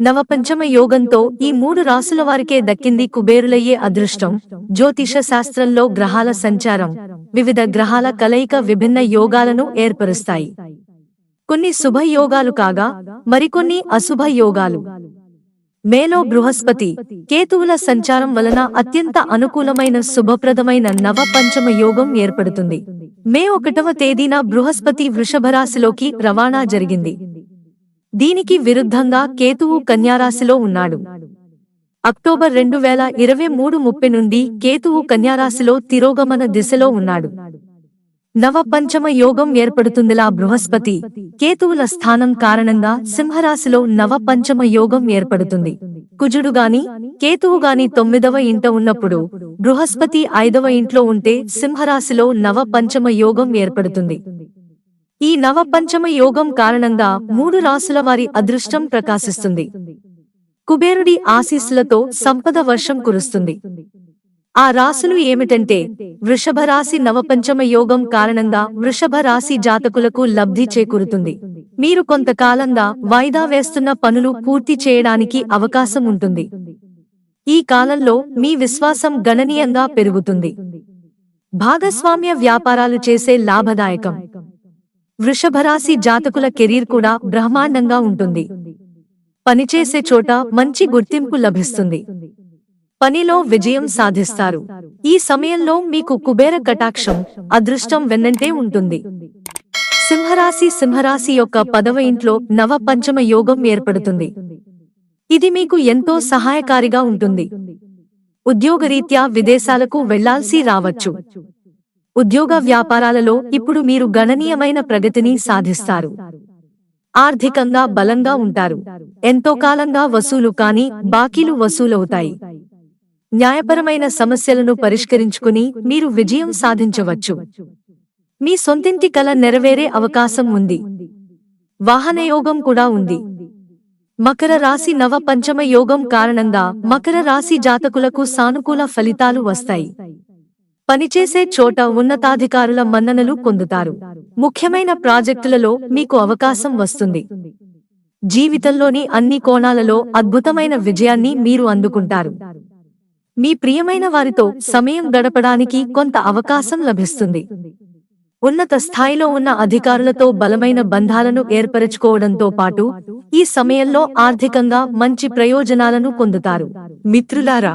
నవపంచమ యోగంతో ఈ మూడు రాసుల వారికే దక్కింది కుబేరులయ్యే అదృష్టం. జ్యోతిష శాస్త్రంలో గ్రహాల సంచారం. వివిధ గ్రహాల కలయిక విభిన్న యోగాలను ఏర్పరుస్తాయి. కొన్ని శుభ యోగాలు కాగా మరికొన్ని అశుభ యోగాలు. మేలో బృహస్పతి కేతువుల సంచారం వలన అత్యంత అనుకూలమైన శుభప్రదమైన నవ పంచమ యోగం ఏర్పడుతుంది. మే ఒకటవ తేదీన బృహస్పతి వృషభరాశిలోకి రవాణా జరిగింది. దీనికి విరుద్ధంగా కేతువు కన్యారాశిలో ఉన్నాడు. అక్టోబర్ రెండు వేల ఇరవై మూడు ముప్పై నుండి కేతువు కన్యారాశిలో తిరోగమన దిశలో ఉన్నాడు. నవ పంచమ యోగం ఏర్పడుతుందిలా బృహస్పతి. కేతువుల స్థానం కారణంగా సింహరాశిలో నవపంచమ యోగం ఏర్పడుతుంది. కుజుడు గాని కేతువు గాని తొమ్మిదవ ఇంట ఉన్నప్పుడు బృహస్పతి ఐదవ ఇంట్లో ఉంటే సింహరాశిలో నవపంచమ యోగం ఏర్పడుతుంది. ఈ నవపంచమ యోగం కారణంగా మూడు రాసుల వారి అదృష్టం ప్రకాశిస్తుంది. కుబేరుడి ఆశీస్సులతో సంపద వర్షం కురుస్తుంది. ఆ రాశులు ఏమిటంటే వృషభ రాశి నవపంచమ యోగం కారణంగా వృషభ రాశి జాతకులకు లబ్ధి చేకూరుతుంది. మీరు కొంతకాలంగా వాయిదా వేస్తున్న పనులు పూర్తి చేయడానికి అవకాశం ఉంటుంది. ఈ కాలంలో మీ విశ్వాసం గణనీయంగా పెరుగుతుంది. భాగస్వామ్య వ్యాపారాలు చేసే లాభదాయకం. వృషభరాశి జాతకుల కెరీర్ కూడా బ్రహ్మాండంగా ఉంటుంది. పనిచేసే చోట మంచి గుర్తింపు లభిస్తుంది. పనిలో విజయం సాధిస్తారు. ఈ సమయంలో మీకు కుబేర కటాక్షం అదృష్టం వెన్నంటే ఉంటుంది. సింహరాశి సింహరాశి యొక్క పదవ ఇంట్లో నవ పంచమ యోగం ఏర్పడుతుంది. ఇది మీకు ఎంతో సహాయకారిగా ఉంటుంది. ఉద్యోగరీత్యా విదేశాలకు వెళ్ళాల్సి రావచ్చు. ఉద్యోగ వ్యాపారాలలో ఇప్పుడు మీరు గణనీయమైన ప్రగతిని సాధిస్తారు. ఆర్థికంగా బలంగా ఉంటారు. ఎంతో కాలంగా వసూలు కాని బాకీలు వసూలవుతాయి. న్యాయపరమైన సమస్యలను పరిష్కరించుకుని మీరు విజయం సాధించవచ్చు. మీ సొంతింటి కల నెరవేరే అవకాశం ఉంది. వాహనయోగం కూడా ఉంది. మకర రాశి నవ పంచమ యోగం కారణంగా మకర రాశి జాతకులకు సానుకూల ఫలితాలు వస్తాయి. పనిచేసే చోట ఉన్నతాధికారుల మన్ననలు పొందుతారు. ముఖ్యమైన ప్రాజెక్టులలో మీకు అవకాశం వస్తుంది. జీవితంలోని అన్ని కోణాలలో అద్భుతమైన విజయాన్ని మీరు అందుకుంటారు. మీ ప్రియమైన వారితో సమయం గడపడానికి కొంత అవకాశం లభిస్తుంది. ఉన్నత స్థాయిలో ఉన్న అధికారులతో బలమైన బంధాలను ఏర్పరచుకోవడంతో పాటు ఈ సమయంలో ఆర్థికంగా మంచి ప్రయోజనాలను పొందుతారు. మిత్రులారా